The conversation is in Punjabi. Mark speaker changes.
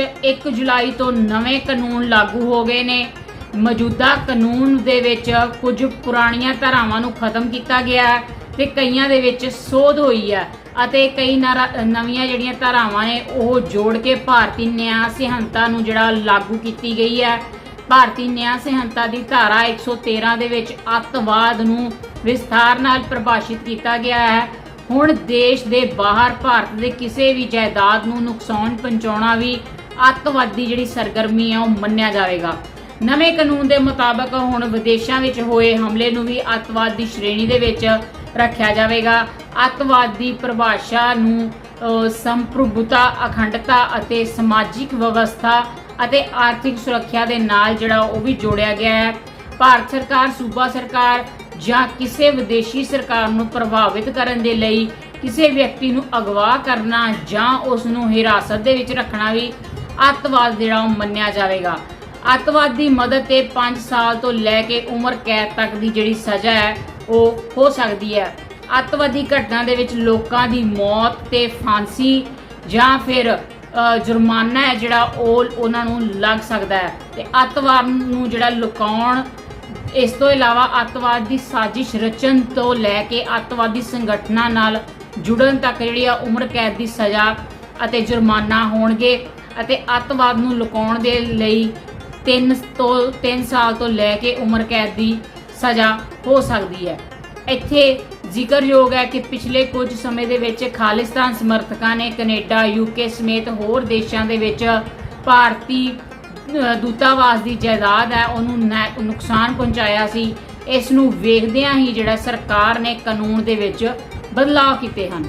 Speaker 1: 1 ਜੁਲਾਈ ਤੋਂ ਨਵੇਂ ਕਾਨੂੰਨ ਲਾਗੂ ਹੋ ਗਏ ਨੇ। ਮੌਜੂਦਾ ਕਾਨੂੰਨ ਦੇ ਵਿੱਚ ਕੁਝ ਪੁਰਾਣੀਆਂ ਧਾਰਾਵਾਂ ਨੂੰ ਖਤਮ ਕੀਤਾ ਗਿਆ ਹੈ ਤੇ ਕਈਆਂ ਦੇ ਵਿੱਚ ਸੋਧ ਹੋਈ ਹੈ ਅਤੇ ਕਈ ਨਵੀਆਂ ਜਿਹੜੀਆਂ ਧਾਰਾਵਾਂ ਨੇ, ਉਹ ਜੋੜ ਕੇ ਭਾਰਤੀ ਨਿਆਂ ਸਿਹੰਤਾ ਨੂੰ ਜਿਹੜਾ ਲਾਗੂ ਕੀਤੀ ਗਈ ਹੈ। ਭਾਰਤੀ ਨਿਆਂ ਸਿਹੰਤਾ ਦੀ ਧਾਰਾ 113 ਦੇ ਵਿੱਚ ਅੱਤਵਾਦ ਨੂੰ ਵਿਸਥਾਰ ਨਾਲ ਪਰਿਭਾਸ਼ਿਤ ਕੀਤਾ ਗਿਆ ਹੈ। ਹੁਣ ਦੇਸ਼ ਦੇ ਬਾਹਰ ਭਾਰਤ ਦੇ ਕਿਸੇ ਵੀ ਜਾਇਦਾਦ ਨੂੰ ਨੁਕਸਾਨ ਪਹੁੰਚਾਉਣਾ ਵੀ ਅੱਤਵਾਦੀ ਜਿਹੜੀ ਸਰਗਰਮੀ ਆ ਉਹ ਮੰਨਿਆ ਜਾਵੇਗਾ। ਨਵੇਂ ਕਾਨੂੰਨ ਦੇ ਮੁਤਾਬਕ ਹੁਣ ਵਿਦੇਸ਼ਾਂ ਵਿੱਚ ਹੋਏ ਹਮਲੇ ਨੂੰ ਵੀ ਅੱਤਵਾਦ ਦੀ ਸ਼੍ਰੇਣੀ ਦੇ ਵਿੱਚ ਰੱਖਿਆ ਜਾਵੇਗਾ। ਅੱਤਵਾਦ ਦੀ ਪਰਿਭਾਸ਼ਾ ਨੂੰ ਸੰਪ੍ਰਭੁਤਾ ਅਖੰਡਤਾ ਅਤੇ ਸਮਾਜਿਕ ਵਿਵਸਥਾ ਅਤੇ ਆਰਥਿਕ ਸੁਰੱਖਿਆ ਦੇ ਨਾਲ ਜਿਹੜਾ ਉਹ ਵੀ ਜੋੜਿਆ ਗਿਆ ਹੈ। ਭਾਰਤ ਸਰਕਾਰ, ਸੂਬਾ ਸਰਕਾਰ ਜਾਂ ਕਿਸੇ ਵਿਦੇਸ਼ੀ ਸਰਕਾਰ ਨੂੰ ਪ੍ਰਭਾਵਿਤ ਕਰਨ ਦੇ ਲਈ ਕਿਸੇ ਵਿਅਕਤੀ ਨੂੰ ਅਗਵਾ ਕਰਨਾ ਜਾਂ ਉਸ ਨੂੰ ਹਿਰਾਸਤ ਦੇ ਵਿੱਚ ਰੱਖਣਾ ਵੀ ਅੱਤਵਾਦ ਜਿਹੜਾ ਉਹ ਮੰਨਿਆ ਜਾਵੇਗਾ। ਅੱਤਵਾਦ ਦੀ ਮਦਦ ਤੇ 5 ਸਾਲ ਤੋਂ ਲੈ ਕੇ ਉਮਰ ਕੈਦ ਤੱਕ ਦੀ ਜਿਹੜੀ ਸਜ਼ਾ ਹੈ, ਉਹ ਹੋ ਸਕਦੀ ਹੈ। ਅੱਤਵਾਦੀ ਘਟਨਾ ਦੇ ਵਿੱਚ ਲੋਕਾਂ ਦੀ ਮੌਤ ਤੇ ਫਾਂਸੀ ਜਾਂ ਫਿਰ ਜੁਰਮਾਨਾ ਹੈ ਜਿਹੜਾ ਉਹ ਉਹਨਾਂ ਨੂੰ ਲੱਗ ਸਕਦਾ ਹੈ। ਤੇ ਅੱਤਵਾਦ ਨੂੰ ਜਿਹੜਾ ਲੁਕਾਉਣ, ਇਸ ਤੋਂ ਇਲਾਵਾ ਅੱਤਵਾਦ ਦੀ ਸਾਜ਼ਿਸ਼ ਰਚਨ ਤੋਂ ਲੈ ਕੇ ਅੱਤਵਾਦੀ ਸੰਗਠਨਾਂ ਨਾਲ ਜੁੜਨ ਤੱਕ ਜਿਹੜੀ ਆ ਉਮਰ ਕੈਦ ਦੀ ਸਜ਼ਾ ਅਤੇ ਜੁਰਮਾਨਾ ਹੋਣਗੇ। ਅਤੇ ਅੱਤਵਾਦ ਨੂੰ ਲੁਕਾਉਣ ਦੇ ਲਈ 3 ਤੋਂ 3 ਸਾਲ ਤੋਂ ਲੈ ਕੇ ਉਮਰ ਕੈਦ ਦੀ ਸਜ਼ਾ ਹੋ ਸਕਦੀ ਹੈ। ਇੱਥੇ ਜ਼ਿਕਰਯੋਗ ਹੈ ਕਿ ਪਿਛਲੇ ਕੁਝ ਸਮੇਂ ਦੇ ਵਿੱਚ ਖਾਲਿਸਤਾਨ ਸਮਰਥਕਾਂ ਨੇ ਕੈਨੇਡਾ ਯੂਕੇ ਸਮੇਤ ਹੋਰ ਦੇਸ਼ਾਂ ਦੇ ਵਿੱਚ ਭਾਰਤੀ ਦੂਤਾਵਾਸ ਦੀ ਜਾਇਦਾਦ ਹੈ, ਉਹਨੂੰ ਨੈ- ਨੁਕਸਾਨ ਪਹੁੰਚਾਇਆ ਸੀ। ਇਸ ਨੂੰ ਵੇਖਦਿਆਂ ਹੀ ਜਿਹੜਾ ਸਰਕਾਰ ਨੇ ਕਾਨੂੰਨ ਦੇ ਵਿੱਚ ਬਦਲਾਅ ਕੀਤੇ ਹਨ।